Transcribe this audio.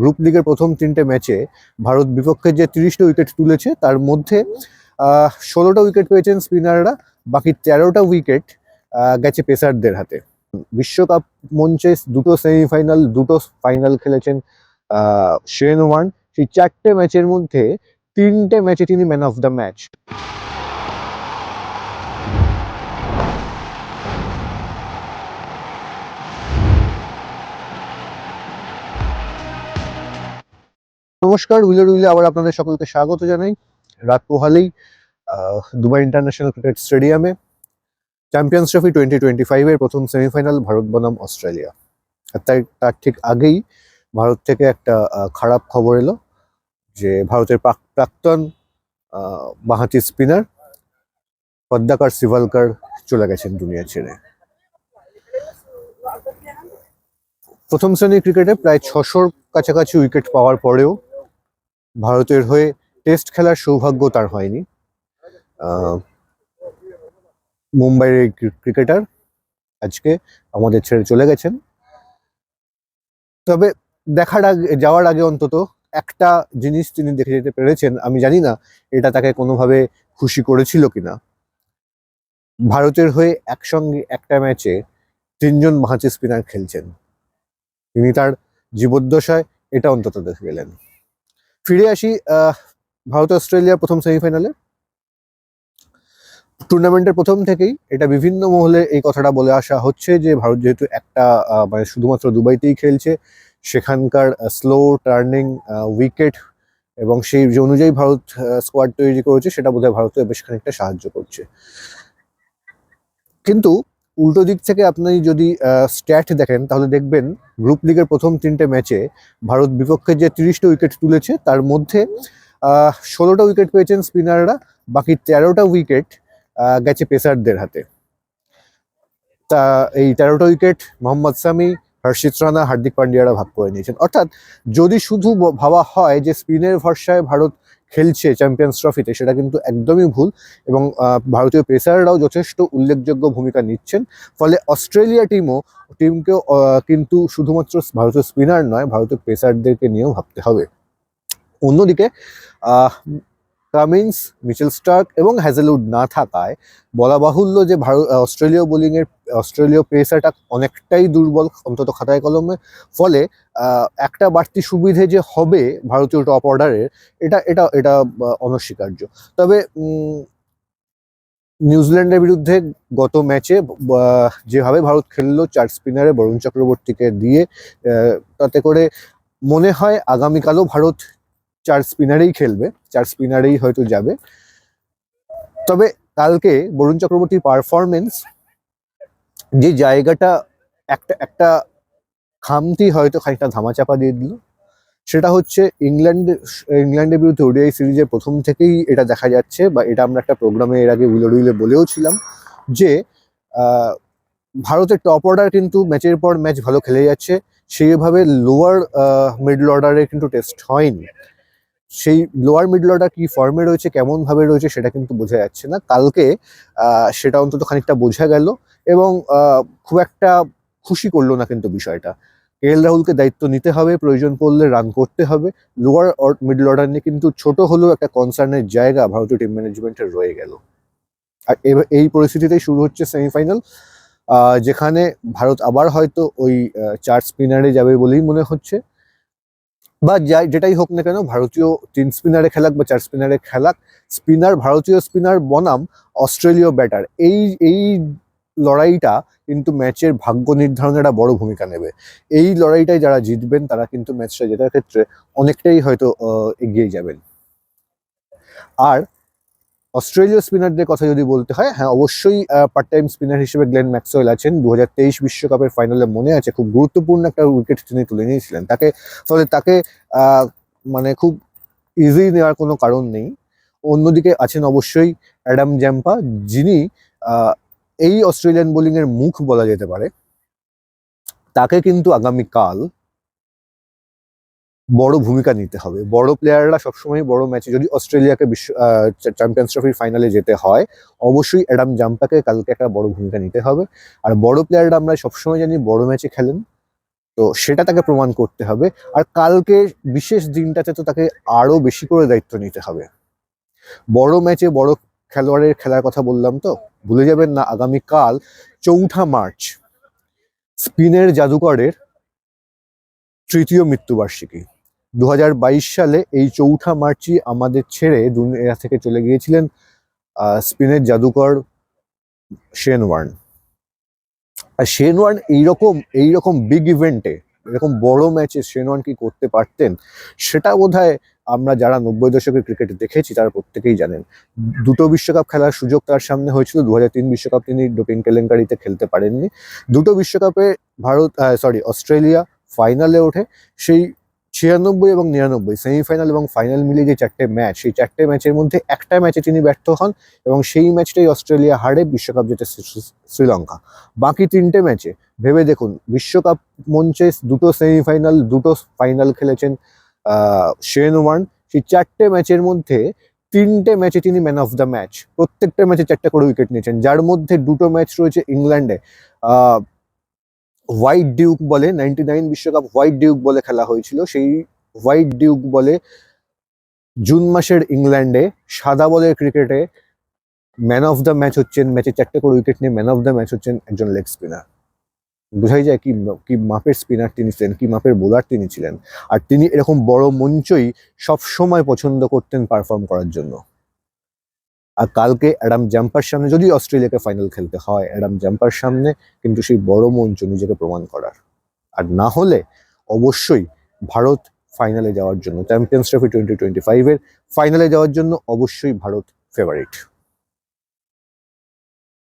Group লিগের প্রথম তিনটে ম্যাচে ভারত বিপক্ষে যে তিরিশটা উইকেট তুলেছে, তার মধ্যে ষোলোটা উইকেট পেয়েছেন স্পিনাররা, বাকি তেরোটা উইকেট গেছে পেসারদের হাতে। বিশ্বকাপ মঞ্চে দুটো সেমিফাইনাল, দুটো ফাইনাল খেলেছেন শেন ওয়ান সেই চারটে ম্যাচের মধ্যে তিনটে ম্যাচে তিনি ম্যান অফ দ্য ম্যাচ। নমস্কার উইলার উইলে আবার আপনাদের সকলকে স্বাগত জানাই। রাত পোহালেই দুবাই ইন্টারন্যাশনাল ক্রিকেট স্টেডিয়ামে চ্যাম্পিয়ন্স ট্রফি টোয়েন্টি টোয়েন্টি ফাইভের প্রথম সেমিফাইনাল ভারত বনাম অস্ট্রেলিয়া। আর তাই, তার ঠিক আগেই ভারত থেকে একটা খারাপ খবর এলো যে ভারতের প্রাক- প্রাক্তন বাঁহাতি স্পিনার পদ্মাকার সিভালকার চলে গেছেন দুনিয়া ছেড়ে। প্রথম শ্রেণির ক্রিকেটে প্রায় ছশোর কাছাকাছি উইকেট পাওয়ার পরেও ভারতের হয়ে টেস্ট খেলার সৌভাগ্য তার হয়নি। মুম্বাইয়ের ক্রিকেটার আজকে আমাদের ছেড়ে চলে গেছেন। তবে দেখার আগে, যাওয়ার আগে অন্তত একটা জিনিস তিনি দেখে যেতে পেরেছেন, আমি জানি না এটা তাকে কোনোভাবে খুশি করেছিল কিনা। ভারতের হয়ে একসঙ্গে একটা ম্যাচে তিনজন বাঁহাতি স্পিনার খেলছেন। তিনি তার জীবদ্দশায় এটা অন্তত দেখে গেলেন। ফিরে আসি ভারত অস্ট্রেলিয়া প্রথম সেমিফাইনালে। টুর্নামেন্টের প্রথম থেকেই এটা বিভিন্ন মহলে এই কথাটা বলে আসা হচ্ছে যে ভারত যেহেতু একটা মানে শুধুমাত্র দুবাইতেই খেলছে, সেখানকার স্লো টার্নিং উইকেট এবং সেই যে অনুযায়ী ভারত স্কোয়াড তৈরি করেছে, সেটা বোধহয় ভারতকে বেশ খানিকটা সাহায্য করছে। কিন্তু উল্টো দিক থেকে আপনি যদি স্ট্যাট দেখেন, তাহলে দেখবেন গ্রুপ লিগের প্রথম তিনটে ম্যাচে ভারত বিপক্ষে যে তিরিশটা উইকেট তুলেছে, তার মধ্যে ষোলোটা উইকেট পেয়েছেন স্পিনাররা বাকি তেরোটা উইকেট গেছে পেসারদের হাতে। তা এই তেরোটা উইকেট মোহাম্মদ সামি, হর্ষিত রানা, হার্দিক পান্ডিয়ারা ভাগ করে নিয়েছেন। অর্থাৎ যদি শুধু ভাবা হয় যে স্পিনের ভরসায় ভারত খেলছে চ্যাম্পিয়ন্স ট্রফিতে সেটা কিন্তু একদমই ভুল এবং ভারতীয় পেসাররাও যথেষ্ট উল্লেখযোগ্য ভূমিকা নিচ্ছেন। ফলে অস্ট্রেলিয়া টিমও টিমকেও কিন্তু শুধুমাত্র ভারতীয় স্পিনার নয়, ভারতীয় পেসারদেরকে নিয়েও ভাবতে হবে। অন্যদিকে কামিন্স মিচেল স্টার্ক এবং হ্যাজেলউড না থাকায় বলা বাহুল্য যে ভারত অস্ট্রেলীয় বোলিংয়ের অস্ট্রেলীয় পেস অ্যাটাক অনেকটাই দুর্বল অন্তত খাতায় কলমে। ফলে একটা বাড়তি সুবিধে যে হবে ভারতীয় টপ অর্ডারের এটা এটা এটা অনস্বীকার্য। তবে নিউজিল্যান্ডের বিরুদ্ধে গত ম্যাচে যেভাবে ভারত খেললো চার স্পিনারে বরুণ চক্রবর্তীকে দিয়ে তাতে করে মনে হয় আগামীকালও ভারত চার স্পিনারেই খেলবে, চার স্পিনারেই হয়তো যাবে। তবে কালকে বরুণ চক্রবর্তীর পারফরমেন্স যে জায়গাটা একটা একটা খামতি হয়তো খানিকটা ধামাচাপা দিয়ে দিল, সেটা হচ্ছে ইংল্যান্ড, ইংল্যান্ডের বিরুদ্ধে ওডিআই সিরিজের প্রথম থেকেই এটা দেখা যাচ্ছে, বা এটা আমরা একটা প্রোগ্রামে এর আগে উইলো উইলে বলেও ছিলাম, যে ভারতের টপ অর্ডার কিন্তু ম্যাচের পর ম্যাচ ভালো খেলে যাচ্ছে, সেইভাবে লোয়ার মিডল অর্ডারে কিন্তু টেস্ট হয়নি। সেই লোয়ার মিডল অর্ডার কি ফর্মে রয়েছে, কেমন ভাবে রয়েছে সেটা কিন্তু বোঝা যাচ্ছে না। কালকে সেটা অন্তত খানিকটা বোঝা গেল এবং খুব একটা খুশি করল না কিন্তু বিষয়টা। কে এল রাহুলকে দায়িত্ব নিতে হবে, প্রয়োজন পড়লে রান করতে হবে। লোয়ার মিডল অর্ডার নিয়ে কিন্তু ছোট হলেও একটা কনসার্নের জায়গা ভারতীয় টিম ম্যানেজমেন্টের রয়ে গেল। আর এই পরিস্থিতিতেই শুরু হচ্ছে সেমিফাইনাল যেখানে ভারত আবার হয়তো ওই চার স্পিনারে যাবে বলেই মনে হচ্ছে। বা যাই, যেটাই হোক না কেন, ভারতীয় তিন স্পিনারে খেলাক বা চার স্পিনারে খেলাক, স্পিনার, ভারতীয় স্পিনার বনাম অস্ট্রেলীয় ব্যাটার। এই এই লড়াইটা কিন্তু ম্যাচের ভাগ্য নির্ধারণে একটা বড় ভূমিকা নেবে। এই লড়াইটায় যারা জিতবেন, তারা কিন্তু ম্যাচটা জেতার ক্ষেত্রে অনেকটাই হয়তো এগিয়ে যাবেন। আর অস্ট্রেলীয় স্পিনারদের কথা যদি বলতে হয় হ্যাঁ অবশ্যই পার্ট টাইম স্পিনার হিসেবে গ্লেন ম্যাক্সওয়েল আছেন। দু বিশ্বকাপের ফাইনালে মনে আছে, খুব গুরুত্বপূর্ণ একটা উইকেট তিনি তুলে নিয়েছিলেন। তাকে, ফলে তাকে মানে খুব ইজি নেওয়ার কোনো কারণ নেই। অন্যদিকে আছেন অবশ্যই অ্যাডাম জ্যাম্পা যিনি এই অস্ট্রেলিয়ান বোলিংয়ের মুখ বলা যেতে পারে। তাকে কিন্তু আগামীকাল বড় ভূমিকা নিতে হবে। বড় প্লেয়াররা সবসময় বড় ম্যাচে যদি অস্ট্রেলিয়াকে বিশ্ব চ্যাম্পিয়ন্স ট্রফির ফাইনালে যেতে হয়, অবশ্যই অ্যাডাম জাম্পাকে কালকে একটা বড় ভূমিকা নিতে হবে। আর বড় প্লেয়াররা আমরা সবসময় জানি বড় ম্যাচে খেলেন। তো সেটা তাকে প্রমাণ করতে হবে। আর কালকে বিশেষ দিনটাতে তো তাকে আরও বেশি করে দায়িত্ব নিতে হবে। বড় ম্যাচে বড় খেলোয়াড়ের খেলার কথা বললাম তো? ভুলে যাবেন না, আগামীকাল চৌঠা মার্চ, স্পিনের জাদুকরের তৃতীয় মৃত্যুবার্ষিকী। দু হাজার বাইশ সালে এই চৌঠা মার্চই আমাদের ছেড়ে দুনিয়া থেকে চলে গিয়েছিলেন স্পিনের জাদুকর শেন ওয়ার্ন। আর শেন ওয়ার্ন এইরকম এইরকম বিগ ইভেন্টে এরকম বড় ম্যাচে শেন ওয়ার্ন কি করতে পারতেন, সেটা বোধহয় আমরা যারা নব্বই দশকের ক্রিকেট দেখেছি, তারা প্রত্যেকেই জানেন। দুটো বিশ্বকাপ খেলার সুযোগ তার সামনে হয়েছিল দু বিশ্বকাপ তিনি ডোপিং কেলেঙ্কারিতে খেলতে পারেননি। দুটো বিশ্বকাপে ভারত সরি অস্ট্রেলিয়া ফাইনালে ওঠে, সেই ছিয়ানব্বই এবং নিরানব্বই সেমিফাইনাল এবং ফাইনাল মিলে যে চারটে ম্যাচ সেই চারটে ম্যাচের মধ্যে একটা ম্যাচে তিনি ব্যর্থ হন এবং সেই ম্যাচটাই অস্ট্রেলিয়া হারে বিশ্বকাপ জেতে শ্রী- শ্রী- শ্রীলঙ্কা। বাকি তিনটে ম্যাচে ভেবে দেখুন, বিশ্বকাপ মঞ্চে দুটো সেমিফাইনাল দুটো ফাইনাল খেলেছেন শেন ওয়ার্ন। সেই চারটে ম্যাচের মধ্যে তিনটে ম্যাচে তিনি ম্যান অফ দ্য ম্যাচ প্রত্যেকটা ম্যাচে চারটে করে উইকেট নিয়েছেন। যার মধ্যে দুটো ম্যাচ রয়েছে ইংল্যান্ডে। হোয়াইট ডিউক বলে নাইনটি নাইন বিশ্বকাপ হোয়াইট ডিউক বলে খেলা হয়েছিল। সেই হোয়াইট ডিউক বলে জুন মাসের ইংল্যান্ডে সাদা বলের ক্রিকেটে ম্যান অফ দ্য ম্যাচ হচ্ছেন ম্যাচে চারটে করে উইকেট নিয়ে ম্যান অফ দ্য ম্যাচ হচ্ছেন একজন লেগ স্পিনার বোঝাই যায় কি কি মাপের স্পিনার তিনি ছিলেন, কি মাপের বোলার তিনি ছিলেন। আর তিনি এরকম বড় মঞ্চই সব সময় পছন্দ করতেন পারফর্ম করার জন্য। আর কালকে অ্যাডাম জাম্পার সামনে যদি অস্ট্রেলিয়াকে ফাইনাল খেলতে হয়, অ্যাডাম জাম্পার সামনে কিন্তু সেই বড় মঞ্চ নিজেকে প্রমাণ করার। আর না হলে অবশ্যই ভারত ফাইনালে যাওয়ার জন্য চ্যাম্পিয়ন্স ট্রফি টোয়েন্টি টোয়েন্টি ফাইভের ফাইনালে যাওয়ার জন্য অবশ্যই ভারত ফেভারিট